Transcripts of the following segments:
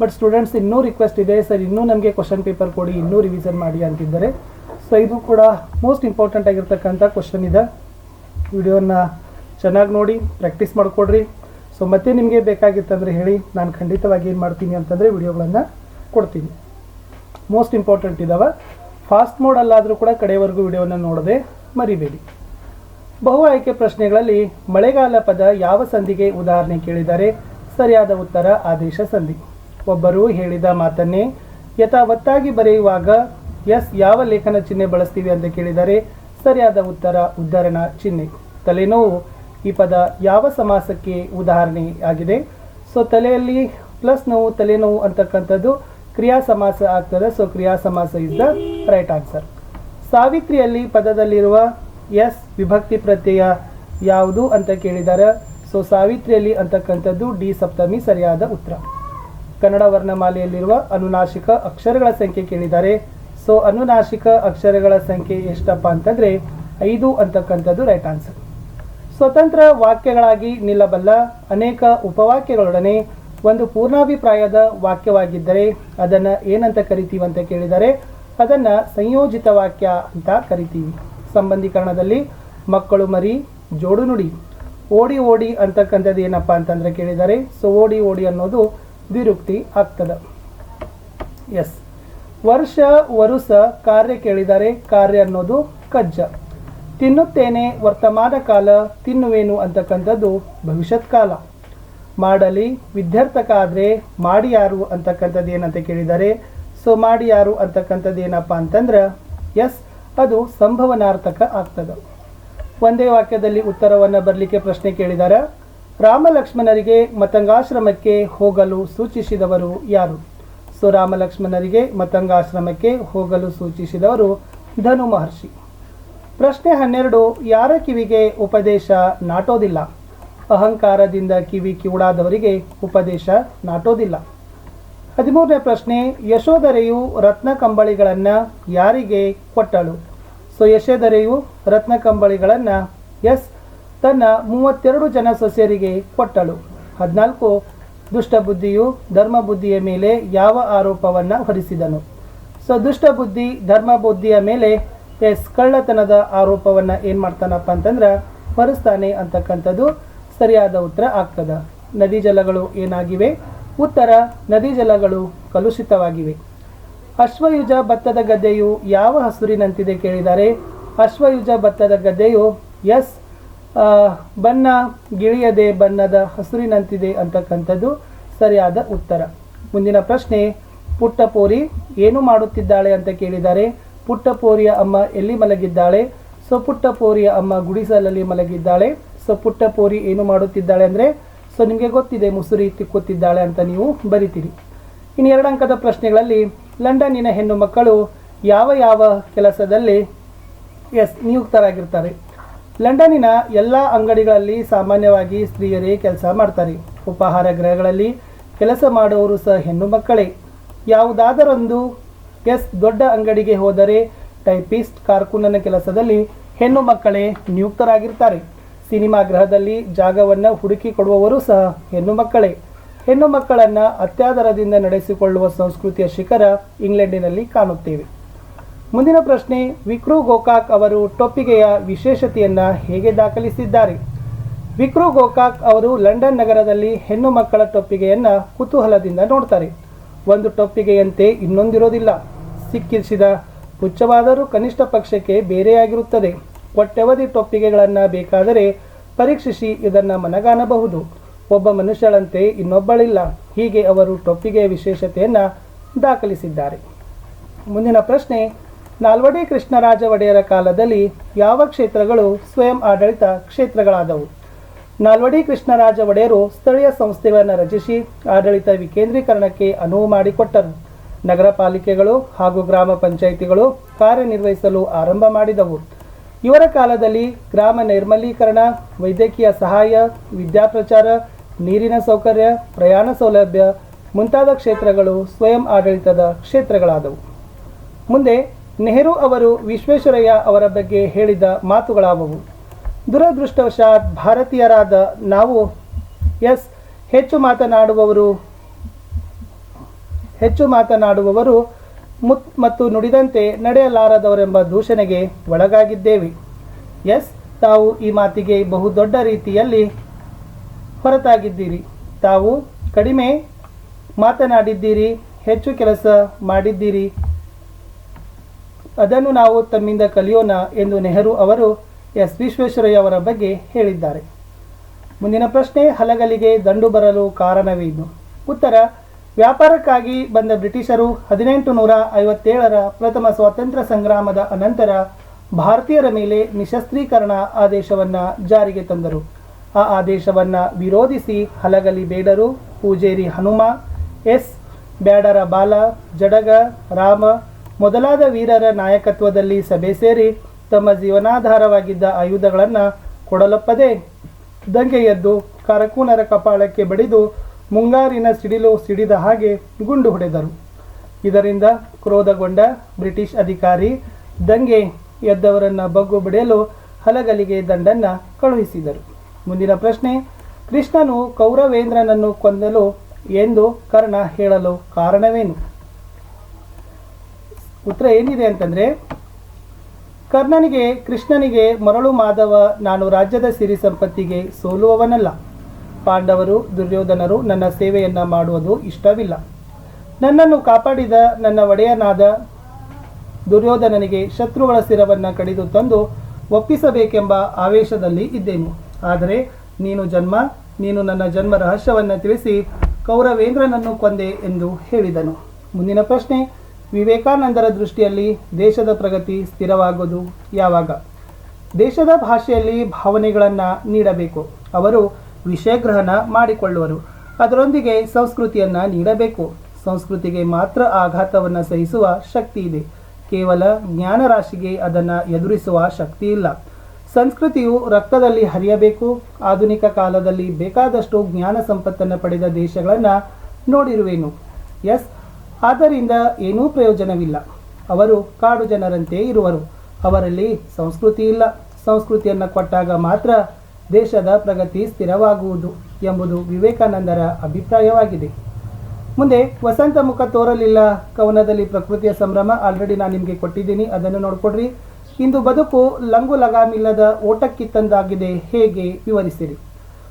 But students ಇನ್ನೂ request ಇದೆ sir ಇನ್ನೂ ನಮಗೆ ಕ್ವಶನ್ ಪೇಪರ್ ಕೊಡಿ, ಇನ್ನೂ ರಿವಿಸನ್ ಮಾಡಿ ಅಂತಿದ್ದಾರೆ. ಸೊ ಇದು ಕೂಡ ಮೋಸ್ಟ್ ಇಂಪಾರ್ಟೆಂಟ್ ಆಗಿರ್ತಕ್ಕಂಥ ಕ್ವಶನ್ ಇದೆ. ವಿಡಿಯೋನ ಚೆನ್ನಾಗಿ ನೋಡಿ ಪ್ರಾಕ್ಟೀಸ್ ಮಾಡಿಕೊಡ್ರಿ. ಸೊ ಮತ್ತೆ ನಿಮಗೆ ಬೇಕಾಗಿತ್ತಂದರೆ ಹೇಳಿ, ನಾನು ಖಂಡಿತವಾಗಿ ಏನು ಮಾಡ್ತೀನಿ ಅಂತಂದರೆ ವಿಡಿಯೋಗಳನ್ನು ಕೊಡ್ತೀನಿ. ಮೋಸ್ಟ್ ಇಂಪಾರ್ಟೆಂಟ್ ಇದಾವೆ. ಫಾಸ್ಟ್ ಮೋಡಲ್ಲಾದರೂ ಕೂಡ ಕಡೆಯವರೆಗೂ ವಿಡಿಯೋನ ನೋಡದೆ ಮರಿಬೇಡಿ. ಬಹು ಆಯ್ಕೆ ಪ್ರಶ್ನೆಗಳಲ್ಲಿ ಮಳೆಗಾಲ ಪದ ಯಾವ ಸಂಧಿಗೆ ಉದಾಹರಣೆ ಕೇಳಿದ್ದಾರೆ? ಸರಿಯಾದ ಉತ್ತರ ಆದೇಶ ಸಂಧಿ ಒಬ್ಬರು ಹೇಳಿದ ಮಾತನ್ನೇ ಯಥಾವತ್ತಾಗಿ ಬರೆಯುವಾಗ, ಎಸ್, ಯಾವ ಲೇಖನ ಚಿಹ್ನೆ ಬಳಸ್ತೀವಿ ಅಂತ ಕೇಳಿದರೆ ಸರಿಯಾದ ಉತ್ತರ ಉದ್ಧರಣ ಚಿಹ್ನೆ. ತಲೆನೋವು ಈ ಪದ ಯಾವ ಸಮಾಸಕ್ಕೆ ಉದಾಹರಣೆ ಆಗಿದೆ? ಸೊ, ತಲೆಯಲ್ಲಿ ಪ್ಲಸ್ ನೋವು, ತಲೆನೋವು ಅಂತಕ್ಕಂಥದ್ದು ಕ್ರಿಯಾ ಸಮಾಸ ಆಗ್ತದೆ. ಸೊ, ಕ್ರಿಯಾ ಸಮಾಸ ಇಸ್ ದ ರೈಟ್ ಆನ್ಸರ್. ಸಾವಿತ್ರಿಯಲ್ಲಿ ಪದದಲ್ಲಿರುವ ಎಸ್ ವಿಭಕ್ತಿ ಪ್ರತ್ಯಯ ಯಾವುದು ಅಂತ ಕೇಳಿದ್ದಾರೆ ಸೊ ಸಾವಿತ್ರಿಯಲ್ಲಿ ಅಂತಕ್ಕಂಥದ್ದು ಡಿ ಸಪ್ತಮಿ ಸರಿಯಾದ ಉತ್ತರ. ಕನ್ನಡ ವರ್ಣಮಾಲೆಯಲ್ಲಿರುವ ಅನುನಾಶಿಕ ಅಕ್ಷರಗಳ ಸಂಖ್ಯೆ ಕೇಳಿದ್ದಾರೆ ಸೊ ಅನುನಾಶಿಕ ಅಕ್ಷರಗಳ ಸಂಖ್ಯೆ ಎಷ್ಟಪ್ಪ ಅಂತಂದ್ರೆ ಐದು ಅಂತಕ್ಕಂಥದ್ದು ರೈಟ್ ಆನ್ಸರ್ ಸ್ವತಂತ್ರ ವಾಕ್ಯಗಳಾಗಿ ನಿಲ್ಲಬಲ್ಲ ಅನೇಕ ಉಪವಾಕ್ಯಗಳೊಡನೆ ಒಂದು ಪೂರ್ಣಾಭಿಪ್ರಾಯದ ವಾಕ್ಯವಾಗಿದ್ದರೆ ಅದನ್ನು ಏನಂತ ಕರಿತೀವಿ ಅಂತ ಕೇಳಿದರೆ ಅದನ್ನು ಸಂಯೋಜಿತ ವಾಕ್ಯ ಅಂತ ಕರಿತೀವಿ. ಸಂಬಂಧೀಕರಣದಲ್ಲಿ ಮಕ್ಕಳು ಮರಿ, ಜೋಡು ನುಡಿ. ಓಡಿ ಓಡಿ ಅಂತಕ್ಕಂಥದ್ದು ಏನಪ್ಪ ಅಂತಂದ್ರೆ ಕೇಳಿದ್ದಾರೆ ಸೊ ಓಡಿ ಓಡಿ ಅನ್ನೋದು ದ್ವಿರುಕ್ತಿ ಆಗ್ತದೆ. ಎಸ್ ವರ್ಷ, ವರುಸ, ಕಾರ್ಯ ಕೇಳಿದ್ದಾರೆ ಕಾರ್ಯ ಅನ್ನೋದು ಕಜ್ಜ. ತಿನ್ನುತ್ತೇನೆ ವರ್ತಮಾನ ಕಾಲ, ತಿನ್ನುವೇನು ಅಂತಕ್ಕಂಥದ್ದು ಭವಿಷ್ಯತ್ ಕಾಲ. ಮಾಡಲಿ ವಿದ್ಯಾರ್ಥಕ ಆದರೆ ಮಾಡಿ ಯಾರು ಅಂತಕ್ಕಂಥದ್ದು ಏನಂತ ಕೇಳಿದ್ದಾರೆ ಸೊ ಮಾಡಿ ಯಾರು ಅಂತಕ್ಕಂಥದ್ದು ಏನಪ್ಪ ಅಂತಂದ್ರೆ ಎಸ್ ಅದು ಸಂಭವನಾರ್ಥಕ ಆಗ್ತದೆ. ಒಂದೇ ವಾಕ್ಯದಲ್ಲಿ ಉತ್ತರವನ್ನು ಬರಲಿಕ್ಕೆ ಪ್ರಶ್ನೆ ಕೇಳಿದ್ದಾರೆ ರಾಮಲಕ್ಷ್ಮಣರಿಗೆ ಮತಂಗಾಶ್ರಮಕ್ಕೆ ಹೋಗಲು ಸೂಚಿಸಿದವರು ಯಾರು? ಸೊ, ರಾಮಲಕ್ಷ್ಮಣರಿಗೆ ಮತಂಗಾಶ್ರಮಕ್ಕೆ ಹೋಗಲು ಸೂಚಿಸಿದವರು ಧನು ಮಹರ್ಷಿ. ಪ್ರಶ್ನೆ ಹನ್ನೆರಡು, ಯಾರ ಕಿವಿಗೆ ಉಪದೇಶ ನಾಟೋದಿಲ್ಲ? ಅಹಂಕಾರದಿಂದ ಕಿವಿ ಕಿವುಡಾದವರಿಗೆ ಉಪದೇಶ ನಾಟೋದಿಲ್ಲ. ಹದಿಮೂರನೇ ಪ್ರಶ್ನೆ, ಯಶೋಧರೆಯು ರತ್ನ ಕಂಬಳಿಗಳನ್ನು ಯಾರಿಗೆ ಕೊಟ್ಟಳು? ಸೊ ಯಶೋಧರೆಯು ರತ್ನ ಕಂಬಳಿಗಳನ್ನು ಎಸ್ ತನ್ನ ಮೂವತ್ತೆರಡು ಜನ ಸೊಸೆಯರಿಗೆ ಕೊಟ್ಟಳು. ಹದಿನಾಲ್ಕು ದುಷ್ಟಬುದ್ಧಿಯು ಧರ್ಮಬುದ್ಧಿಯ ಮೇಲೆ ಯಾವ ಆರೋಪವನ್ನು ಹೊರಿಸಿದನು? ಸೊ ದುಷ್ಟ ಬುದ್ಧಿ ಧರ್ಮ ಬುದ್ಧಿಯ ಮೇಲೆ ಎಸ್ ಕಳ್ಳತನದ ಆರೋಪವನ್ನು ಏನು ಮಾಡ್ತಾನಪ್ಪ ಅಂತಂದ್ರೆ ಹೊರಿಸ್ತಾನೆ ಅಂತಕ್ಕಂಥದ್ದು ಸರಿಯಾದ ಉತ್ತರ ಆಗ್ತದ. ನದಿ ಜಲಗಳು ಏನಾಗಿವೆ? ಉತ್ತರ ನದಿ ಜಲಗಳು ಕಲುಷಿತವಾಗಿವೆ. ಅಶ್ವಯುಜ ಭತ್ತದ ಗದ್ದೆಯು ಯಾವ ಹಸುರಿನಂತಿದೆ ಕೇಳಿದ್ದಾರೆ ಅಶ್ವಯುಜ ಭತ್ತದ ಗದ್ದೆಯು ಎಸ್ ಬಣ್ಣ ಗಿಳಿಯದೆ ಬಣ್ಣದ ಹಸುರಿನಂತಿದೆ ಅಂತಕ್ಕಂಥದ್ದು ಸರಿಯಾದ ಉತ್ತರ. ಮುಂದಿನ ಪ್ರಶ್ನೆ, ಪುಟ್ಟಪೋರಿ ಏನು ಮಾಡುತ್ತಿದ್ದಾಳೆ ಅಂತ ಕೇಳಿದ್ದಾರೆ ಪುಟ್ಟಪೋರಿಯ ಅಮ್ಮ ಎಲ್ಲಿ ಮಲಗಿದ್ದಾಳೆ? ಸೊ, ಪುಟ್ಟಪೋರಿಯ ಅಮ್ಮ ಗುಡಿಸಲಲ್ಲಿ ಮಲಗಿದ್ದಾಳೆ. ಸೊ, ಪುಟ್ಟಪೋರಿ ಏನು ಮಾಡುತ್ತಿದ್ದಾಳೆ ಅಂದರೆ, ಸೊ, ನಿಮಗೆ ಗೊತ್ತಿದೆ, ಮುಸುರಿ ತಿಕ್ಕುತ್ತಿದ್ದಾಳೆ ಅಂತ ನೀವು ಬರಿತೀರಿ. ಇನ್ನು ಎರಡು ಅಂಕದ ಪ್ರಶ್ನೆಗಳಲ್ಲಿ ಲಂಡನ್ನಿನ ಹೆಣ್ಣು ಮಕ್ಕಳು ಯಾವ ಯಾವ ಕೆಲಸದಲ್ಲಿ ಎಸ್ ನಿಯುಕ್ತರಾಗಿರ್ತಾರೆ. ಲಂಡನ್ನಿನ ಎಲ್ಲ ಅಂಗಡಿಗಳಲ್ಲಿ ಸಾಮಾನ್ಯವಾಗಿ ಸ್ತ್ರೀಯರೇ ಕೆಲಸ ಮಾಡ್ತಾರೆ. ಉಪಹಾರ ಗೃಹಗಳಲ್ಲಿ ಕೆಲಸ ಮಾಡುವವರು ಸಹ ಹೆಣ್ಣು ಮಕ್ಕಳೇ. ಯಾವುದಾದರೊಂದು ಎಸ್ ದೊಡ್ಡ ಅಂಗಡಿಗೆ ಹೋದರೆ ಟೈಪಿಸ್ಟ್ ಕಾರ್ಕುನನ ಕೆಲಸದಲ್ಲಿ ಹೆಣ್ಣು ಮಕ್ಕಳೇ ನಿಯುಕ್ತರಾಗಿರ್ತಾರೆ. ಸಿನಿಮಾ ಗೃಹದಲ್ಲಿ ಜಾಗವನ್ನು ಹುಡುಕಿ ಕೊಡುವವರು ಸಹ ಹೆಣ್ಣು ಮಕ್ಕಳೇ. ಹೆಣ್ಣು ಮಕ್ಕಳನ್ನು ಅತ್ಯಾದರದಿಂದ ನಡೆಸಿಕೊಳ್ಳುವ ಸಂಸ್ಕೃತಿಯ ಶಿಖರ ಇಂಗ್ಲೆಂಡಿನಲ್ಲಿ ಕಾಣುತ್ತೇವೆ. ಮುಂದಿನ ಪ್ರಶ್ನೆ, ವಿಕ್ರು ಗೋಕಾಕ್ ಅವರು ಟೊಪ್ಪಿಗೆಯ ವಿಶೇಷತೆಯನ್ನು ಹೇಗೆ ದಾಖಲಿಸಿದ್ದಾರೆ? ವಿಕ್ರು ಗೋಕಾಕ್ ಅವರು ಲಂಡನ್ ನಗರದಲ್ಲಿ ಹೆಣ್ಣು ಮಕ್ಕಳ ಟೊಪ್ಪಿಗೆಯನ್ನು ಕುತೂಹಲದಿಂದ ನೋಡ್ತಾರೆ. ಒಂದು ಟೊಪ್ಪಿಗೆಯಂತೆ ಇನ್ನೊಂದಿರೋದಿಲ್ಲ. ಸಿಕ್ಕಿಸಿದ ಪುಚ್ಚವಾದರೂ ಕನಿಷ್ಠ ಪಕ್ಷಕ್ಕೆ ಬೇರೆಯಾಗಿರುತ್ತದೆ. ಕೊಟ್ಟವಧಿ ಟೊಪ್ಪಿಗೆಗಳನ್ನು ಬೇಕಾದರೆ ಪರೀಕ್ಷಿಸಿ ಇದನ್ನು ಮನಗಾಣಬಹುದು. ಒಬ್ಬ ಮನುಷ್ಯಳಂತೆ ಇನ್ನೊಬ್ಬಳಿಲ್ಲ. ಹೀಗೆ ಅವರು ಟೊಪ್ಪಿಗೆಯ ವಿಶೇಷತೆಯನ್ನು ದಾಖಲಿಸಿದ್ದಾರೆ. ಮುಂದಿನ ಪ್ರಶ್ನೆ, ನಾಲ್ವಡಿ ಕೃಷ್ಣರಾಜ ಒಡೆಯರ ಕಾಲದಲ್ಲಿ ಯಾವ ಕ್ಷೇತ್ರಗಳು ಸ್ವಯಂ ಆಡಳಿತ ಕ್ಷೇತ್ರಗಳಾದವು? ನಾಲ್ವಡಿ ಕೃಷ್ಣರಾಜ ಒಡೆಯರು ಸ್ಥಳೀಯ ಸಂಸ್ಥೆಗಳನ್ನು ರಚಿಸಿ ಆಡಳಿತ ವಿಕೇಂದ್ರೀಕರಣಕ್ಕೆ ಅನುವು ಮಾಡಿಕೊಟ್ಟರು. ನಗರ ಪಾಲಿಕೆಗಳು ಹಾಗೂ ಗ್ರಾಮ ಪಂಚಾಯಿತಿಗಳು ಕಾರ್ಯನಿರ್ವಹಿಸಲು ಆರಂಭ ಮಾಡಿದವು. ಇವರ ಕಾಲದಲ್ಲಿ ಗ್ರಾಮ ನೈರ್ಮಲೀಕರಣ, ವೈದ್ಯಕೀಯ ಸಹಾಯ ವಿದ್ಯಾಪ್ರಚಾರ ನೀರಿನ ಸೌಕರ್ಯ, ಪ್ರಯಾಣ ಸೌಲಭ್ಯ ಮುಂತಾದ ಕ್ಷೇತ್ರಗಳು ಸ್ವಯಂ ಆಡಳಿತದ ಕ್ಷೇತ್ರಗಳಾದವು. ಮುಂದೆ ನೆಹರು ಅವರು ವಿಶ್ವೇಶ್ವರಯ್ಯ ಅವರ ಬಗ್ಗೆ ಹೇಳಿದ ಮಾತುಗಳಾದವು ದುರದೃಷ್ಟವಶಾತ್ ಭಾರತೀಯರಾದ ನಾವು ಎಸ್ ಹೆಚ್ಚು ಮಾತನಾಡುವವರು ಹೆಚ್ಚು ಮಾತನಾಡುವವರು ಮುತ್ ಮತ್ತು ನುಡಿದಂತೆ ನಡೆಯಲಾರದವರೆಂಬ ದೂಷಣೆಗೆ ಒಳಗಾಗಿದ್ದೇವೆ. ಎಸ್ ತಾವು ಈ ಮಾತಿಗೆ ಬಹುದೊಡ್ಡ ರೀತಿಯಲ್ಲಿ ಹೊರತಾಗಿದ್ದೀರಿ. ತಾವು ಕಡಿಮೆ ಮಾತನಾಡಿದ್ದೀರಿ, ಹೆಚ್ಚು ಕೆಲಸ ಮಾಡಿದ್ದೀರಿ. ಅದನ್ನು ನಾವು ತಮ್ಮಿಂದ ಕಲಿಯೋಣ ಎಂದು ನೆಹರು ಅವರು ಎಸ್. ವಿಶ್ವೇಶ್ವರಯ್ಯ ಅವರ ಬಗ್ಗೆ ಹೇಳಿದ್ದಾರೆ. ಮುಂದಿನ ಪ್ರಶ್ನೆ, ಹಲಗಲಿಗೆ ದಂಡು ಬರಲು ಕಾರಣವೇನು? ಉತ್ತರ, ವ್ಯಾಪಾರಕ್ಕಾಗಿ ಬಂದ ಬ್ರಿಟಿಷರು ಹದಿನೆಂಟು ನೂರ ಐವತ್ತೇಳರ ಪ್ರಥಮ ಸ್ವಾತಂತ್ರ್ಯ ಸಂಗ್ರಾಮದ ಅನಂತರ ಭಾರತೀಯರ ಮೇಲೆ ನಿಶಸ್ತ್ರೀಕರಣ ಆದೇಶವನ್ನು ಜಾರಿಗೆ ತಂದರು. ಆ ಆದೇಶವನ್ನು ವಿರೋಧಿಸಿ ಹಲಗಲಿ ಬೇಡರು. ಪೂಜೇರಿ ಹನುಮ, ಎಸ್. ಬ್ಯಾಡರ ಬಾಲ ಜಡಗ, ರಾಮ ಮೊದಲಾದ ವೀರರ ನಾಯಕತ್ವದಲ್ಲಿ ಸಭೆ ಸೇರಿ ತಮ್ಮ ಜೀವನಾಧಾರವಾಗಿದ್ದ ಆಯುಧಗಳನ್ನು ಕೊಡಲೊಪ್ಪದೆ ದಂಗೆ ಎದ್ದು ಕರಕೂನರ ಕಪಾಳಕ್ಕೆ ಬಡಿದು ಮುಂಗಾರಿನ ಸಿಡಿಲು ಸಿಡಿದ ಹಾಗೆ ಗುಂಡು ಹೊಡೆದರು. ಇದರಿಂದ ಕ್ರೋಧಗೊಂಡ ಬ್ರಿಟಿಷ್ ಅಧಿಕಾರಿ ದಂಗೆ ಎದ್ದವರನ್ನು ಬಗ್ಗು ಬಿಡಲು ಹಲಗಲಿಗೆ ದಂಡನ್ನು ಕಳುಹಿಸಿದರು. ಮುಂದಿನ ಪ್ರಶ್ನೆ, ಕೃಷ್ಣನು ಕೌರವೇಂದ್ರನನ್ನು ಕೊಂದಲು ಎಂದು ಕರ್ಣ ಹೇಳಲು ಕಾರಣವೇನು? ಉತ್ತರ ಏನಿದೆ ಅಂತಂದ್ರೆ, ಕರ್ಣನಿಗೆ, ಕೃಷ್ಣನಿಗೆ ಮರಳು ಮಾಧವ ನಾನು ರಾಜ್ಯದ ಸಿರಿ ಸಂಪತ್ತಿಗೆ ಸೋಲುವವನಲ್ಲ. ಪಾಂಡವರು, ದುರ್ಯೋಧನರು ನನ್ನ ಸೇವೆಯನ್ನ ಮಾಡುವುದು ಇಷ್ಟವಿಲ್ಲ. ನನ್ನನ್ನು ಕಾಪಾಡಿದ ನನ್ನ ಒಡೆಯನಾದ ದುರ್ಯೋಧನನಿಗೆ ಶತ್ರುಗಳ ಸಿರವನ್ನ ಕಡಿದು ತಂದು ಒಪ್ಪಿಸಬೇಕೆಂಬ ಆವೇಶದಲ್ಲಿ ಇದ್ದೇನು. ಆದರೆ ನೀನು ಜನ್ಮ, ನೀನು ನನ್ನ ಜನ್ಮ ರಹಸ್ಯವನ್ನು ತಿಳಿಸಿ ಕೌರವೇಂದ್ರನನ್ನು ಕೊಂದೆ ಎಂದು ಹೇಳಿದನು. ಮುಂದಿನ ಪ್ರಶ್ನೆ, ವಿವೇಕಾನಂದರ ದೃಷ್ಟಿಯಲ್ಲಿ ದೇಶದ ಪ್ರಗತಿ ಸ್ಥಿರವಾಗುವುದು ಯಾವಾಗ? ದೇಶದ ಭಾಷೆಯಲ್ಲಿ ಭಾವನೆಗಳನ್ನು ನೀಡಬೇಕು. ಅವರು ವಿಷಯಗ್ರಹಣ ಮಾಡಿಕೊಳ್ಳುವರು. ಅದರೊಂದಿಗೆ ಸಂಸ್ಕೃತಿಯನ್ನು ನೀಡಬೇಕು. ಸಂಸ್ಕೃತಿಗೆ ಮಾತ್ರ ಆಘಾತವನ್ನು ಸಹಿಸುವ ಶಕ್ತಿ ಇದೆ. ಕೇವಲ ಜ್ಞಾನರಾಶಿಗೆ ಅದನ್ನು ಎದುರಿಸುವ ಶಕ್ತಿ ಇಲ್ಲ. ಸಂಸ್ಕೃತಿಯು ರಕ್ತದಲ್ಲಿ ಹರಿಯಬೇಕು. ಆಧುನಿಕ ಕಾಲದಲ್ಲಿ ಬೇಕಾದಷ್ಟು ಜ್ಞಾನ ಸಂಪತ್ತನ್ನು ಪಡೆದ ದೇಶಗಳನ್ನು ನೋಡಿರುವೆನು. ಎಸ್, ಆದ್ದರಿಂದ ಏನೂ ಪ್ರಯೋಜನವಿಲ್ಲ. ಅವರು ಕಾಡು ಜನರಂತೆ ಇರುವರು. ಅವರಲ್ಲಿ ಸಂಸ್ಕೃತಿ ಇಲ್ಲ. ಸಂಸ್ಕೃತಿಯನ್ನು ಕೊಟ್ಟಾಗ ಮಾತ್ರ ದೇಶದ ಪ್ರಗತಿ ಸ್ಥಿರವಾಗುವುದು ಎಂಬುದು ವಿವೇಕಾನಂದರ ಅಭಿಪ್ರಾಯವಾಗಿದೆ. ಮುಂದೆ ವಸಂತ ಮುಖ ತೋರಲಿಲ್ಲ. ಕವನದಲ್ಲಿ ಪ್ರಕೃತಿಯ ಸಂಭ್ರಮ. ಆಲ್ರೆಡಿ ನಾನು ನಿಮಗೆ ಕೊಟ್ಟಿದ್ದೀನಿ. ಅದನ್ನು ನೋಡ್ಕೊಡ್ರಿ. ಇಂದು ಬದುಕು ಲಂಗು ಲಗಾಮಿಲ್ಲದ ಓಟಕ್ಕಿತ್ತಂದಾಗಿದೆ ಹೇಗೆ ವಿವರಿಸಿರಿ.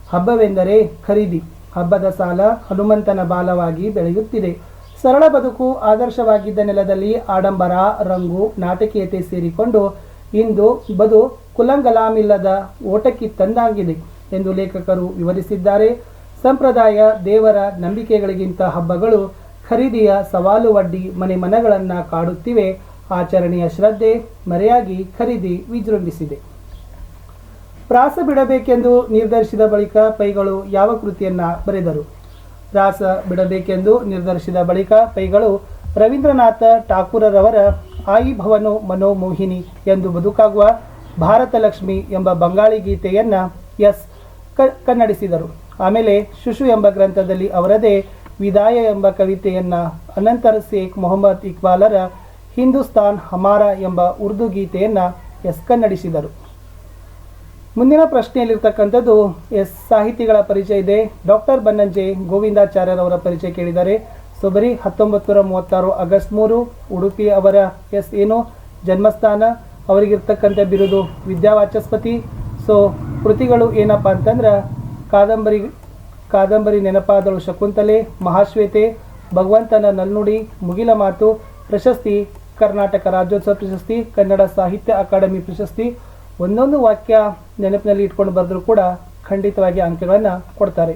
ಹಬ್ಬವೆಂದರೆ ಖರೀದಿ. ಹಬ್ಬದ ಸಾಲ ಹನುಮಂತನ ಬಾಲವಾಗಿ ಬೆಳೆಯುತ್ತಿದೆ. ಸರಳ ಬದುಕು ಆದರ್ಶವಾಗಿದ್ದ ನೆಲದಲ್ಲಿ ಆಡಂಬರ, ರಂಗು, ನಾಟಕೀಯತೆ ಸೇರಿಕೊಂಡು ಇಂದು ಬದು ಕುಲಂಗಲಾಮಿಲ್ಲದ ಓಟಕ್ಕಿತ್ತಂದಾಗಿದೆ ಎಂದು ಲೇಖಕರು ವಿವರಿಸಿದ್ದಾರೆ. ಸಂಪ್ರದಾಯ, ದೇವರ ನಂಬಿಕೆಗಳಿಗಿಂತ ಹಬ್ಬಗಳು ಖರೀದಿಯ ಸವಾಲು ಒಡ್ಡಿ ಮನೆ ಮನಗಳನ್ನು ಕಾಡುತ್ತಿವೆ. ಆಚರಣೆಯ ಶ್ರದ್ಧೆ, ಮರೆಯಾಗಿ ಖರೀದಿ ವಿಜೃಂಭಿಸಿದೆ. ಪ್ರಾಸ ಬಿಡಬೇಕೆಂದು ನಿರ್ಧರಿಸಿದ ಬಳಿಕ ಪೈಗಳು ಯಾವ ಕೃತಿಯನ್ನ ಬರೆದರು? ಪ್ರಾಸ ಬಿಡಬೇಕೆಂದು ನಿರ್ಧರಿಸಿದ ಬಳಿಕ ಪೈಗಳು ರವೀಂದ್ರನಾಥ ಠಾಕೂರರವರ ಆಯಿ ಭವನು ಮನೋಮೋಹಿನಿ ಎಂದು ಬದುಕಾಗುವ ಭಾರತ ಲಕ್ಷ್ಮಿ ಎಂಬ ಬಂಗಾಳಿ ಗೀತೆಯನ್ನ ಎಸ್. ಕನ್ನಡಿಸಿದರು. ಆಮೇಲೆ ಶುಶು ಎಂಬ ಗ್ರಂಥದಲ್ಲಿ ಅವರದೇ ವಿದಾಯ ಎಂಬ ಕವಿತೆಯನ್ನ ಅನಂತರ ಶೇಖ್ ಮೊಹಮ್ಮದ್ ಇಕ್ಬಾಲರ ಹಿಂದೂಸ್ತಾನ್ ಹಮಾರ ಎಂಬ ಉರ್ದು ಗೀತೆಯನ್ನು ಎಸ್ ಕನ್ನಡಿಸಿದರು. ಮುಂದಿನ ಪ್ರಶ್ನೆಯಲ್ಲಿರ್ತಕ್ಕಂಥದ್ದು ಎಸ್ ಸಾಹಿತಿಗಳ ಪರಿಚಯ ಇದೆ. ಡಾಕ್ಟರ್ ಬನ್ನಂಜೆ ಗೋವಿಂದಾಚಾರ್ಯರವರ ಪರಿಚಯ ಕೇಳಿದ್ದಾರೆ ಸೊ ಬರೀ ಹತ್ತೊಂಬತ್ತು ಮೂವತ್ತಾರು ಆಗಸ್ಟ್ ಮೂರು, ಉಡುಪಿ ಅವರ ಎಸ್ ಏನು, ಜನ್ಮಸ್ಥಾನ, ಅವರಿಗಿರ್ತಕ್ಕಂಥ ಬಿರುದು, ವಿದ್ಯಾವಾಚಸ್ಪತಿ. ಸೊ, ಕೃತಿಗಳು ಏನಪ್ಪ ಅಂತಂದ್ರೆ, ಕಾದಂಬರಿ ಕಾದಂಬರಿ ನೆನಪಾದಳು ಶಕುಂತಲೆ, ಮಹಾಶ್ವೇತೆ, ಭಗವಂತನ ನಲ್ನುಡಿ, ಮುಗಿಲ ಮಾತು, ಪ್ರಶಸ್ತಿ ಕರ್ನಾಟಕ ರಾಜ್ಯೋತ್ಸವ ಪ್ರಶಸ್ತಿ, ಕನ್ನಡ ಸಾಹಿತ್ಯ ಅಕಾಡೆಮಿ ಪ್ರಶಸ್ತಿ, ಒಂದೊಂದು ವಾಕ್ಯ ನೆನಪಿನಲ್ಲಿ ಇಟ್ಕೊಂಡು ಬರೆದರೂ ಕೂಡ ಖಂಡಿತವಾಗಿ ಅಂಕಗಳನ್ನು ಕೊಡ್ತಾರೆ.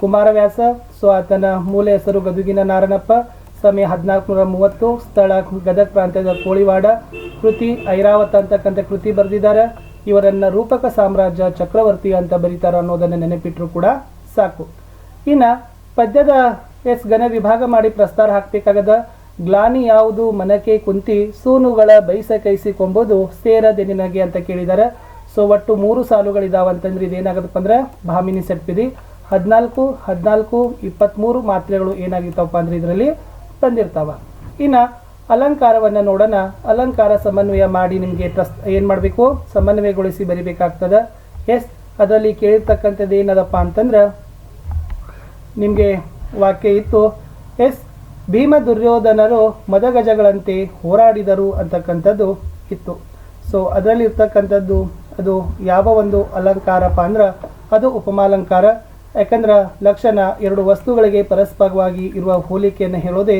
ಕುಮಾರವ್ಯಾಸ ಸೊ ಆತನ ಮೂಲ ಹೆಸರು ಗದುಗಿನ ನಾರಣಪ್ಪ ಸಮಯ ಹದಿನಾಲ್ಕು ನೂರ ಮೂವತ್ತು, ಸ್ಥಳ ಗದಗ ಪ್ರಾಂತ್ಯದ ಕೋಳಿವಾಡ, ಕೃತಿ ಐರಾವತ ಅಂತಕ್ಕಂಥ ಕೃತಿ ಬರೆದಿದ್ದಾರೆ. ಇವರನ್ನ ರೂಪಕ ಸಾಮ್ರಾಜ್ಯ ಚಕ್ರವರ್ತಿ ಅಂತ ಬರೀತಾರ ಅನ್ನೋದನ್ನು ನೆನಪಿಟ್ಟರು ಕೂಡ ಸಾಕು. ಇನ್ನು ಪದ್ಯದ ಎಸ್ ಘನ ವಿಭಾಗ ಮಾಡಿ ಪ್ರಸ್ತಾರ ಹಾಕ್ಬೇಕಾಗದ ಗ್ಲಾನಿ ಯಾವುದು ಮನಕೆ ಕುಂತಿ ಸೂನುಗಳ ಬೈಸ ಕೈಸಿಕೊಂಬುದು ಸೇರದೆ ನಿನಗೆ ಅಂತ ಕೇಳಿದ್ದಾರೆ ಸೊ ಒಟ್ಟು ಮೂರು ಸಾಲುಗಳಿದಾವೆ ಅಂತಂದ್ರೆ ಇದೇನಾಗತ್ತಪ್ಪ ಅಂದ್ರೆ ಭಾಮಿನಿ ಸೆಟ್ಪಿದಿ ಹದಿನಾಲ್ಕು ಹದಿನಾಲ್ಕು ಇಪ್ಪತ್ತ್ಮೂರು ಮಾತ್ರೆಗಳು ಏನಾಗಿರ್ತಾವಪ್ಪ ಅಂದ್ರೆ ಇದರಲ್ಲಿ ಬಂದಿರ್ತಾವ ಇನ್ನು ಅಲಂಕಾರವನ್ನು ನೋಡೋಣ. ಅಲಂಕಾರ ಸಮನ್ವಯ ಮಾಡಿ ನಿಮಗೆ ಪ್ರಸ್ ಏನು ಮಾಡಬೇಕು? ಸಮನ್ವಯಗೊಳಿಸಿ ಬರಿಬೇಕಾಗ್ತದೆ. ಎಸ್, ಅದರಲ್ಲಿ ಕೇಳಿರ್ತಕ್ಕಂಥದ್ದು ಏನದಪ್ಪ ಅಂತಂದ್ರೆ ನಿಮಗೆ ವಾಕ್ಯ ಇತ್ತು. ಎಸ್ ಭೀಮ ದುರ್ಯೋಧನರು ಮದಗಜಗಳಂತೆ ಹೋರಾಡಿದರು ಅಂತಕ್ಕಂಥದ್ದು ಇತ್ತು. ಸೊ ಅದರಲ್ಲಿರ್ತಕ್ಕಂಥದ್ದು ಅದು ಯಾವ ಒಂದು ಅಲಂಕಾರಪ್ಪ ಅಂದ್ರೆ ಅದು ಉಪಮಾಲಂಕಾರ. ಯಾಕಂದ್ರೆ ಲಕ್ಷಣ ಎರಡು ವಸ್ತುಗಳಿಗೆ ಪರಸ್ಪರವಾಗಿ ಇರುವ ಹೋಲಿಕೆಯನ್ನು ಹೇಳೋದೇ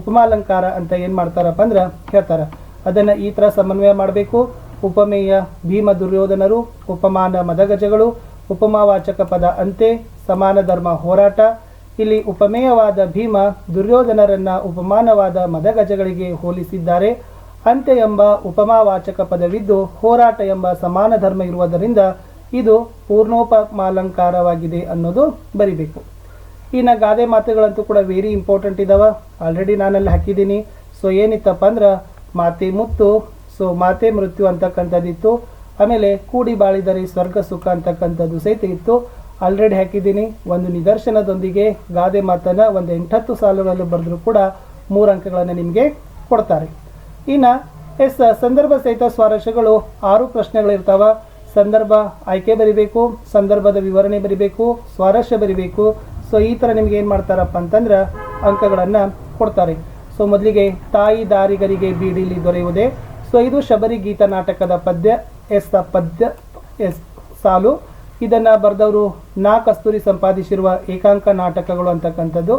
ಉಪಮಾಲಂಕಾರ ಅಂತ ಏನು ಮಾಡ್ತಾರಪ್ಪ ಅಂದ್ರೆ ಹೇಳ್ತಾರೆ. ಅದನ್ನು ಈ ಥರ ಸಮನ್ವಯ ಮಾಡಬೇಕು. ಉಪಮೇಯ ಭೀಮ ದುರ್ಯೋಧನರು, ಉಪಮಾನ ಮದಗಜಗಳು, ಉಪಮಾವಾಚಕ ಪದ ಅಂತೆ ಸಮಾನ ಧರ್ಮ ಹೋರಾಟ ಇಲ್ಲಿ ಉಪಮೇಯವಾದ ಭೀಮ ದುರ್ಯೋಧನರನ್ನ ಉಪಮಾನವಾದ ಮದಗಜಗಳಿಗೆ ಹೋಲಿಸಿದ್ದಾರೆ. ಅಂತೆ ಎಂಬ ಉಪಮಾವಾಚಕ ಪದವಿದ್ದು ಹೋರಾಟ ಎಂಬ ಸಮಾನ ಧರ್ಮ ಇರುವುದರಿಂದ ಇದು ಪೂರ್ಣೋಪಮಾಲಂಕಾರವಾಗಿದೆ ಅನ್ನೋದು ಬರಿಬೇಕು. ಇನ್ನು ಗಾದೆ ಮಾತುಗಳಂತೂ ಕೂಡ ವೆರಿ ಇಂಪಾರ್ಟೆಂಟ್ ಇದಾವ. ಆಲ್ರೆಡಿ ನಾನಲ್ಲಿ ಹಾಕಿದ್ದೀನಿ. ಸೊ ಏನಿತ್ತಪ್ಪ ಅಂದ್ರೆ ಮಾತೆ ಮುತ್ತು ಸೊ ಮಾತೆ ಮೃತ್ಯು ಅಂತಕ್ಕಂಥದ್ದಿತ್ತು. ಆಮೇಲೆ ಕೂಡಿ ಬಾಳಿದರೆ ಸ್ವರ್ಗ ಸುಖ ಅಂತಕ್ಕಂಥದ್ದು ಸಹಿತ ಇತ್ತು. ಆಲ್ರೆಡಿ ಹಾಕಿದ್ದೀನಿ. ಒಂದು ನಿದರ್ಶನದೊಂದಿಗೆ ಗಾದೆ ಮಾತನ್ನು ಒಂದು ಎಂಟತ್ತು ಸಾಲುಗಳಲ್ಲಿ ಬರೆದರೂ ಕೂಡ ಮೂರು ಅಂಕಗಳನ್ನು ನಿಮಗೆ ಕೊಡ್ತಾರೆ. ಇನ್ನು ಎಸ್, ಸಂದರ್ಭ ಸಹಿತ ಸ್ವಾರಸ್ಯಗಳು ಆರು ಪ್ರಶ್ನೆಗಳಿರ್ತಾವೆ. ಸಂದರ್ಭ ಆಯ್ಕೆ ಬರಿಬೇಕು, ಸಂದರ್ಭದ ವಿವರಣೆ ಬರಿಬೇಕು, ಸ್ವಾರಸ್ಯ ಬರಿಬೇಕು. ಸೊ ಈ ಥರ ನಿಮ್ಗೆ ಏನು ಮಾಡ್ತಾರಪ್ಪ ಅಂತಂದ್ರೆ ಅಂಕಗಳನ್ನು ಕೊಡ್ತಾರೆ. ಸೊ ಮೊದಲಿಗೆ ತಾಯಿ ದಾರಿಗರಿಗೆ ಬೀಡಿಲಿ ದೊರೆಯುವುದೇ. ಸೊ ಇದು ಶಬರಿ ಗೀತ ನಾಟಕದ ಪದ್ಯ, ಎಸ್ ಪದ್ಯ, ಎಸ್, ಸಾಲು. ಇದನ್ನು ಬರೆದವರು ನಾ ಕಸ್ತೂರಿ ಸಂಪಾದಿಸಿರುವ ಏಕಾಂಕ ನಾಟಕಗಳು ಅಂತಕ್ಕಂಥದ್ದು.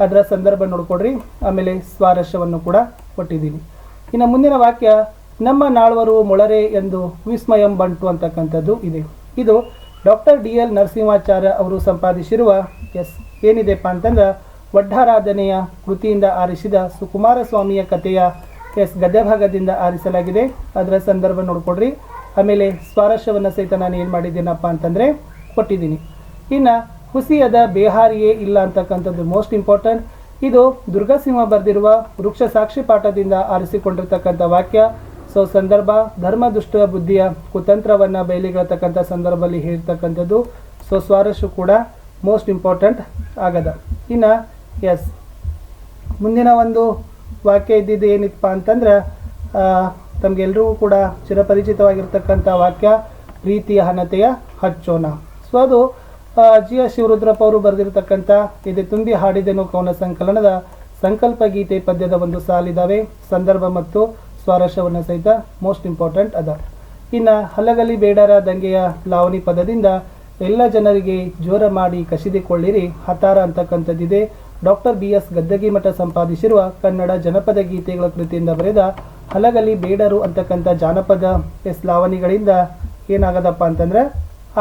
ಅದರ ಸಂದರ್ಭ ನೋಡ್ಕೊಡ್ರಿ. ಆಮೇಲೆ ಸ್ವಾರಸ್ಯವನ್ನು ಕೂಡ ಕೊಟ್ಟಿದ್ದೀನಿ. ಇನ್ನು ಮುಂದಿನ ವಾಕ್ಯ, ನಮ್ಮ ನಾಳ್ವರು ಮೊಳರೆ ಎಂದು ವಿಸ್ಮಯಂ ಬಂಟು ಅಂತಕ್ಕಂಥದ್ದು ಇದೆ. ಇದು ಡಾಕ್ಟರ್ ಡಿ ಎಲ್ ನರಸಿಂಹಾಚಾರ್ಯ ಅವರು ಸಂಪಾದಿಸಿರುವ, ಎಸ್, ಏನಿದೆಪ್ಪ ಅಂತಂದ್ರೆ, ವಡ್ಡಾರಾಧನೆಯ ಕೃತಿಯಿಂದ ಆರಿಸಿದ ಸುಕುಮಾರ ಸ್ವಾಮಿಯ ಕಥೆಯ ಎಸ್ ಗದ್ಯಭಾಗದಿಂದ ಆರಿಸಲಾಗಿದೆ. ಅದರ ಸಂದರ್ಭ ನೋಡ್ಕೊಡ್ರಿ. ಆಮೇಲೆ ಸ್ವಾರಸ್ಯವನ್ನು ಸಹಿತ ನಾನು ಏನು ಮಾಡಿದ್ದೀನಪ್ಪ ಅಂತಂದರೆ ಕೊಟ್ಟಿದ್ದೀನಿ. ಇನ್ನು ಹುಸಿಯದ ಬೇಹಾರಿಯೇ ಇಲ್ಲ ಅಂತಕ್ಕಂಥದ್ದು ಮೋಸ್ಟ್ ಇಂಪಾರ್ಟೆಂಟ್ ಇದು ದುರ್ಗಾಸಿಂಹ ಬರೆದಿರುವ ವೃಕ್ಷ ಸಾಕ್ಷಿ ಪಾಠದಿಂದ ಆರಿಸಿಕೊಂಡಿರ್ತಕ್ಕಂಥ ವಾಕ್ಯ. ಸೊ ಸಂದರ್ಭ, ಧರ್ಮ ದುಷ್ಟ ಬುದ್ಧಿಯ ಕುತಂತ್ರವನ್ನು ಬಯಲಿಗಳತಕ್ಕಂಥ ಸಂದರ್ಭದಲ್ಲಿ ಹೇಳ್ತಕ್ಕಂಥದ್ದು ಸೊ ಸ್ವಾರಸ್ಯ ಕೂಡ ಮೋಸ್ಟ್ ಇಂಪಾರ್ಟೆಂಟ್ ಆಗದ. ಇನ್ನು ಎಸ್ ಮುಂದಿನ ಒಂದು ವಾಕ್ಯ ಇದ್ದಿದ್ದು ಏನಿತ್ತಪ್ಪ ಅಂತಂದ್ರೆ ತಮಗೆಲ್ರಿಗೂ ಕೂಡ ಚಿರಪರಿಚಿತವಾಗಿರ್ತಕ್ಕಂಥ ವಾಕ್ಯ, ಪ್ರೀತಿಯ ಹನತೆಯ ಹಚ್ಚೋಣ ಸೊ ಅದು ಜಿ ಎಸ್ ಶಿವರುದ್ರಪ್ಪ ಅವರು ಬರೆದಿರತಕ್ಕಂಥ ಇದೆ ತುಂಬಿ ಹಾಡಿದೆನು ಕವನ ಸಂಕಲನದ ಸಂಕಲ್ಪ ಗೀತೆ ಪದ್ಯದ ಒಂದು ಸಾಲಿದಾವೆ ಸಂದರ್ಭ ಮತ್ತು ಸ್ವಾರಸ್ಯವನ್ನು ಸಹಿತ ಮೋಸ್ಟ್ ಇಂಪಾರ್ಟೆಂಟ್ ಅದ ಇನ್ನು ಹಲಗಲಿ ಬೇಡರ ದಂಗೆಯ ಲಾವಣಿ ಪದದಿಂದ ಎಲ್ಲ ಜನರಿಗೆ ಜೋರ ಮಾಡಿ ಕಸಿದುಕೊಳ್ಳಿರಿ ಹತಾರ ಅಂತಕ್ಕಂಥದ್ದಿದೆ. ಡಾಕ್ಟರ್ ಬಿ ಎಸ್ ಗದ್ದಗಿಮಠ ಸಂಪಾದಿಸಿರುವ ಕನ್ನಡ ಜನಪದ ಗೀತೆಗಳ ಕೃತಿಯಿಂದ ಬರೆದ ಹಲಗಲಿ ಬೇಡರು ಅಂತಕ್ಕಂಥ ಜಾನಪದ ಎಸ್ ಲಾವಣಿಗಳಿಂದ ಏನಾಗದಪ್ಪ ಅಂತಂದ್ರೆ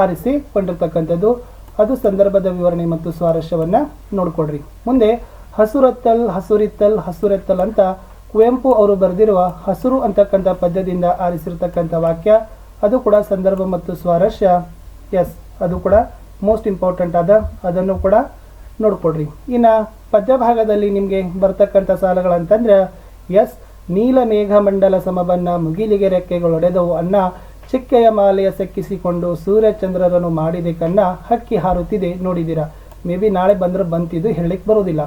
ಆರಿಸಿಕೊಂಡಿರ್ತಕ್ಕಂಥದ್ದು. ಅದು ಸಂದರ್ಭದ ವಿವರಣೆ ಮತ್ತು ಸ್ವಾರಸ್ಯವನ್ನು ನೋಡ್ಕೊಡ್ರಿ ಮುಂದೆ ಹಸುರತ್ತಲ್, ಹಸುರಿತ್ತಲ್, ಹಸುರೆತ್ತಲ್ ಅಂತ ಕುವೆಂಪು ಅವರು ಬರೆದಿರುವ ಹಸುರು ಅಂತಕ್ಕಂಥ ಪದ್ಯದಿಂದ ಆರಿಸಿರ್ತಕ್ಕಂಥ ವಾಕ್ಯ. ಅದು ಕೂಡ ಸಂದರ್ಭ ಮತ್ತು ಸ್ವಾರಸ್ಯ. ಎಸ್, ಅದು ಕೂಡ ಮೋಸ್ಟ್ ಇಂಪಾರ್ಟೆಂಟ್ ಆದ ಅದನ್ನು ಕೂಡ ನೋಡ್ಕೊಡ್ರಿ ಇನ್ನು ಪದ್ಯ ಭಾಗದಲ್ಲಿ ನಿಮಗೆ ಬರ್ತಕ್ಕಂಥ ಸಾಲಗಳಂತಂದ್ರೆ ಎಸ್ ನೀಲ ಮೇಘ ಮಂಡಲ ಸಮಬನ್ನ ಮುಗಿಲಿಗೆ ರೆಕ್ಕೆಗಳೊಡೆದವು ಅನ್ನ ಚಿಕ್ಕೆಯ ಮಾಲೆಯ ಸೆಕ್ಕಿಸಿಕೊಂಡು ಸೂರ್ಯಚಂದ್ರರನ್ನು ಮಾಡಿದೆ ಕನ್ನ ಹಕ್ಕಿ ಹಾರುತ್ತಿದೆ ನೋಡಿದಿರ. ಮೇ ಬಿ ನಾಳೆ ಬಂದ್ರೆ ಬಂತಿದ್ದು ಹೇಳಲಿಕ್ಕೆ ಬರೋದಿಲ್ಲ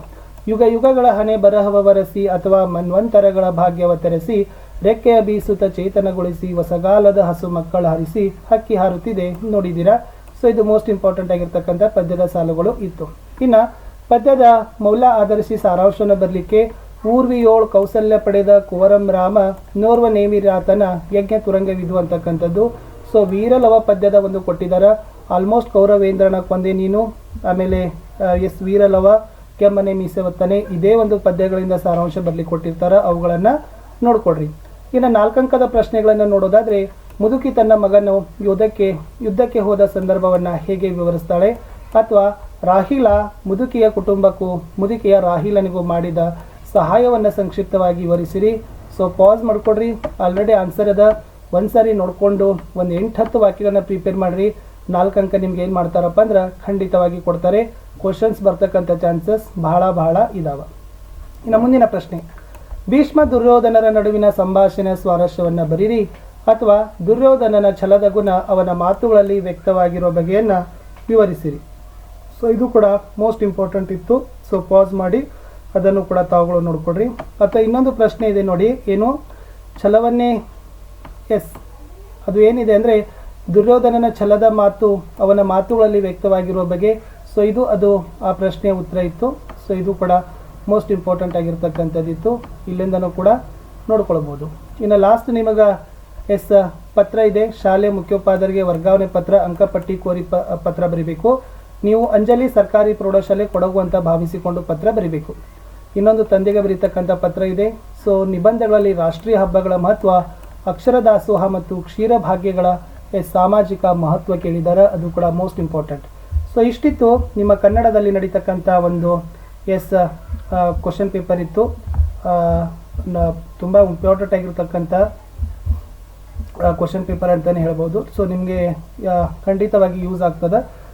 ಯುಗ ಯುಗಗಳ ಹಣೆ ಬರಹವ ಬರೆಸಿ ಅಥವಾ ಮನ್ವಂತರಗಳ ಭಾಗ್ಯವ ತೆರೆಸಿ ರೆಕ್ಕೆಯ ಬೀಸುತ ಚೇತನಗೊಳಿಸಿ ಹೊಸಗಾಲದ ಹಸು ಮಕ್ಕಳ ಹರಿಸಿ ಹಕ್ಕಿ ಹಾರುತ್ತಿದೆ ನೋಡಿದಿರ. ಸೊ ಇದು ಮೋಸ್ಟ್ ಇಂಪಾರ್ಟೆಂಟ್ ಆಗಿರ್ತಕ್ಕಂಥ ಪದ್ಯದ ಸಾಲುಗಳು ಇತ್ತು. ಇನ್ನು ಪದ್ಯದ ಮೌಲ್ಯ ಆಧರಿಸಿ ಸಾರಾಂಶವನ್ನು ಬರಲಿಕ್ಕೆ ಊರ್ವಿಯೋಳ್ ಕೌಸಲ್ಯ ಪಡೆದ ಕುವರಂ ರಾಮ ನೋರ್ವ ನೇಮಿರಾತನ ಯಜ್ಞ ತುರಂಗವಿದು ಅಂತಕ್ಕಂಥದ್ದು. ಸೊ ವೀರಲವ ಪದ್ಯದ ಒಂದು ಕೊಟ್ಟಿದ್ದಾರೆ ಆಲ್ಮೋಸ್ಟ್ ಕೌರವೇಂದ್ರನ ಕೊಂದೆ ನೀನು. ಆಮೇಲೆ ಎಸ್ ವೀರಲವ, ಕೆಮ್ಮನೆ ಮೀಸೆವತ್ತನೆ ಇದೇ ಒಂದು ಪದ್ಯಗಳಿಂದ ಸಾರಾಂಶ ಬರಲಿ ಕೊಟ್ಟಿರ್ತಾರೆ. ಅವುಗಳನ್ನು ನೋಡ್ಕೊಡ್ರಿ. ಇನ್ನು ನಾಲ್ಕಂಕದ ಪ್ರಶ್ನೆಗಳನ್ನು ನೋಡೋದಾದ್ರೆ, ಮುದುಕಿ ತನ್ನ ಮಗನು ಯುದ್ಧಕ್ಕೆ ಯುದ್ಧಕ್ಕೆ ಹೋದ ಸಂದರ್ಭವನ್ನು ಹೇಗೆ ವಿವರಿಸ್ತಾಳೆ? ಅಥವಾ, ರಾಹಿಲ ಮುದುಕಿಯ ಕುಟುಂಬಕ್ಕೂ, ಮುದುಕಿಯ ರಾಹಿಲನಿಗೂ ಮಾಡಿದ ಸಹಾಯವನ್ನು ಸಂಕ್ಷಿಪ್ತವಾಗಿ ವಿವರಿಸಿರಿ. ಸೊ ಪಾಸ್ ಮಾಡಿಕೊಡ್ರಿ. ಆಲ್ರೆಡಿ ಆನ್ಸರ್ ಅದ. ಒಂದು ಸಾರಿ ನೋಡಿಕೊಂಡು ಒಂದು ಎಂಟು ಹತ್ತು ವಾಕ್ಯಗಳನ್ನು ಪ್ರಿಪೇರ್ ಮಾಡಿರಿ. ನಾಲ್ಕು ಅಂಕ ನಿಮ್ಗೆ ಏನು ಮಾಡ್ತಾರಪ್ಪ ಅಂದ್ರೆ ಖಂಡಿತವಾಗಿ ಕೊಡ್ತಾರೆ. ಕ್ವಶನ್ಸ್ ಬರ್ತಕ್ಕಂಥ ಚಾನ್ಸಸ್ ಬಹಳ ಬಹಳ ಇದಾವ. ಇನ್ನು ಮುಂದಿನ ಪ್ರಶ್ನೆ. ಭೀಷ್ಮ ದುರ್ಯೋಧನರ ನಡುವಿನ ಸಂಭಾಷಣೆ ಸ್ವಾರಸ್ಯವನ್ನು ಬರೀರಿ ಅಥವಾ ದುರ್ಯೋಧನನ ಛಲದ ಗುಣ ಅವನ ಮಾತುಗಳಲ್ಲಿ ವ್ಯಕ್ತವಾಗಿರೋ ಬಗೆಯನ್ನು ವಿವರಿಸಿರಿ. ಸೊ ಇದು ಕೂಡ ಮೋಸ್ಟ್ ಇಂಪಾರ್ಟೆಂಟ್ ಇತ್ತು. ಸೊ ಪಾಸ್ ಮಾಡಿ. ಅದನ್ನು ಕೂಡ ತಾವುಗಳು ನೋಡ್ಕೊಳ್ರಿ. ಅಥವಾ ಇನ್ನೊಂದು ಪ್ರಶ್ನೆ ಇದೆ ನೋಡಿ, ಏನು? ಛಲವನ್ನೇ ಎಸ್. ಅದು ಏನಿದೆ ಅಂದರೆ, ದುರ್ಯೋಧನನ ಛಲದ ಮಾತು, ಅವನ ಮಾತುಗಳಲ್ಲಿ ವ್ಯಕ್ತವಾಗಿರುವ ಬಗ್ಗೆ. ಸೊ ಇದು ಅದು ಆ ಪ್ರಶ್ನೆಯ ಉತ್ತರ ಇತ್ತು. ಸೊ ಇದು ಕೂಡ ಮೋಸ್ಟ್ ಇಂಪಾರ್ಟೆಂಟ್ ಆಗಿರ್ತಕ್ಕಂಥದ್ದಿತ್ತು. ಇಲ್ಲಿಂದನೂ ಕೂಡ ನೋಡ್ಕೊಳ್ಬೋದು. ಇನ್ನು ಲಾಸ್ಟ್ ನಿಮಗೆ ಎಸ್, ಪತ್ರ ಇದೆ. ಶಾಲೆ ಮುಖ್ಯೋಪಾಧ್ಯಾಯರಿಗೆ ವರ್ಗಾವಣೆ ಪತ್ರ, ಅಂಕಪಟ್ಟಿ ಕೋರಿ ಪತ್ರ ಬರೀಬೇಕು. ನೀವು ಅಂಜಲಿ ಸರ್ಕಾರಿ ಪ್ರೌಢಶಾಲೆ ಕೊಡಗು ಅಂತ ಭಾವಿಸಿಕೊಂಡು ಪತ್ರ ಬರೀಬೇಕು. ಇನ್ನೊಂದು ತಂದೆಗೆ ಬರೀತಕ್ಕಂಥ ಪತ್ರ ಇದೆ. ಸೊ ನಿಬಂಧಗಳಲ್ಲಿ ರಾಷ್ಟ್ರೀಯ ಹಬ್ಬಗಳ ಮಹತ್ವ, ಅಕ್ಷರ ದಾಸೋಹ ಮತ್ತು ಕ್ಷೀರ ಭಾಗ್ಯಗಳ ಎಸ್ ಸಾಮಾಜಿಕ ಮಹತ್ವ ಕೇಳಿದ್ದಾರೆ ಅದು ಕೂಡ ಮೋಸ್ಟ್ ಇಂಪಾರ್ಟೆಂಟ್ ಸೊ ಇಷ್ಟಿತ್ತು ನಿಮ್ಮ ಕನ್ನಡದಲ್ಲಿ ನಡೀತಕ್ಕಂಥ ಒಂದು, ಎಸ್ ಕ್ವಶನ್ ಪೇಪರ್ ಇತ್ತು. ತುಂಬ ಇಂಪಾರ್ಟೆಂಟ್ ಆಗಿರ್ತಕ್ಕಂಥ ಕ್ವಶನ್ ಪೇಪರ್ ಅಂತಲೇ ಹೇಳ್ಬೋದು. ಸೊ ನಿಮಗೆ ಖಂಡಿತವಾಗಿ ಯೂಸ್ ಆಗ್ತದೆ.